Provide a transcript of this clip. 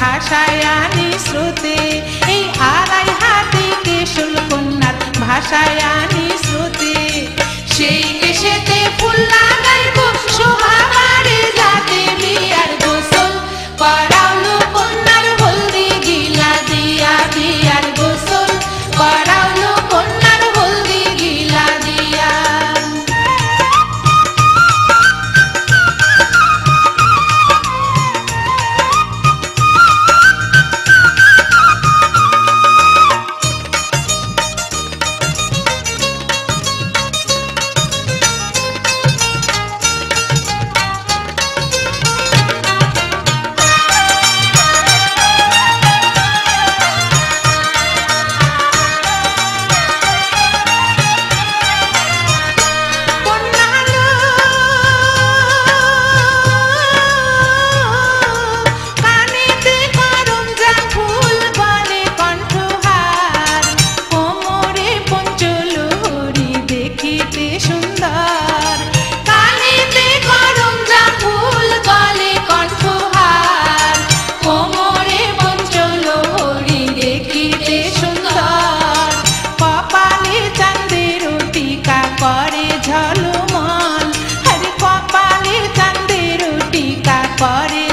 ভাষায় আনি শ্রুতি। এই আড়াই হাতি কেশুল কন্যার ভাষায় সুন্দর। কানেতে গরম ফুল, গলে কণ্ঠহার। কোমরে মঞ্চল হরি দেখিতে সুন্দর। কপালে চাঁদের টিকা করে ঝলমল। আরে কপালে চাঁদের টিকা করে